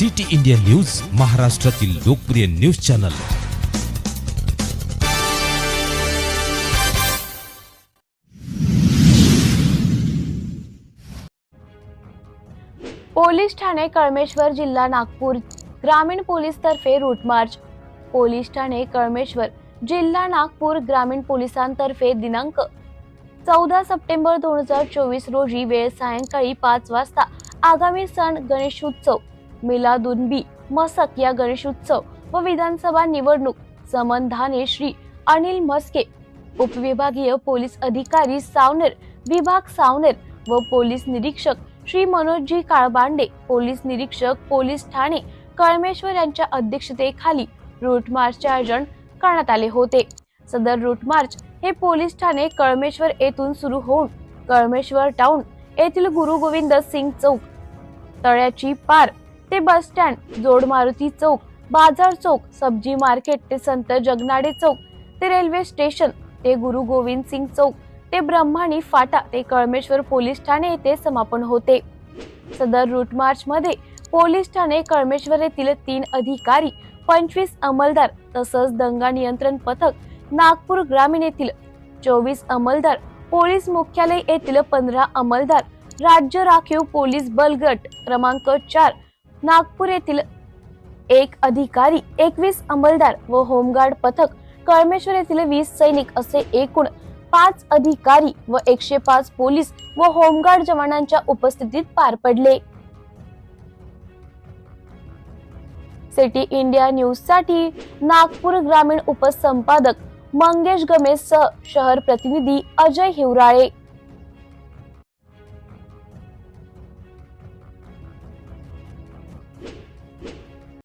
City India news महाराष्ट्रातील लोकप्रिय news channel. Police ठाणे कळमेश्वर जिल्हा नागपूर ग्रामीण पोलीस तर्फे रूट मार्च पोलीस ठाणे कळमेश्वर जिल्हा नागपूर ग्रामीण पोलिसांतर्फे दिनांक चौदा सप्टेंबर दोन हजार चोवीस रोजी वेळ सायंकाळी पाच वाजता आगामी सण गणेशोत्सव. मिलादुनबी मसक या गणेशोत्सव व विधानसभा निवडणूक संबंधाने श्री अनिल मस्के उपविभागीय पोलीस अधिकारी सावनेर विभाग सावनेर व पोलीस निरीक्षक श्री मनोजजी काळबांडे पोलीस निरीक्षक पोलीस ठाणे कळमेश्वर यांच्या अध्यक्षतेखाली रूट मार्चचे आयोजन करण्यात आले होते. सदर रूट मार्च हे पोलीस ठाणे कळमेश्वर येथून सुरू होऊन कळमेश्वर टाउन येथील गुरु गोविंद सिंग चौक तळ्याची पार ते बस स्टँड जोड मारुती चौक बाजार चौक सब्जी मार्केट ते संत जगनाडे चौक ते रेल्वे स्टेशन ते गुरु गोविंद सिंग चौक ते ब्रह्माणी फाटा ते कळमेश्वर पोलीस ठाणे येथे समापन होते. सदर रूट मार्च मध्ये पोलीस ठाणे कळमेश्वर येथील तीन अधिकारी पंचवीस अंमलदार तसंच दंगा नियंत्रण पथक नागपूर ग्रामीण येथील चोवीस अंमलदार पोलीस मुख्यालय येथील पंधरा अंमलदार राज्य राखीव पोलीस बल गट क्रमांक चार नागपूर येथील एक अधिकारी एकवीस अंमलदार व होमगार्ड पथक कळमेश्वर येथील वीस सैनिक असे एकूण पाच अधिकारी व एकशे पाच पोलीस व होमगार्ड जवानांच्या उपस्थितीत पार पडले. सिटी इंडिया न्यूजसाठी नागपूर ग्रामीण उपसंपादक मंगेश गमेश सह शहर प्रतिनिधी अजय हिवराळे.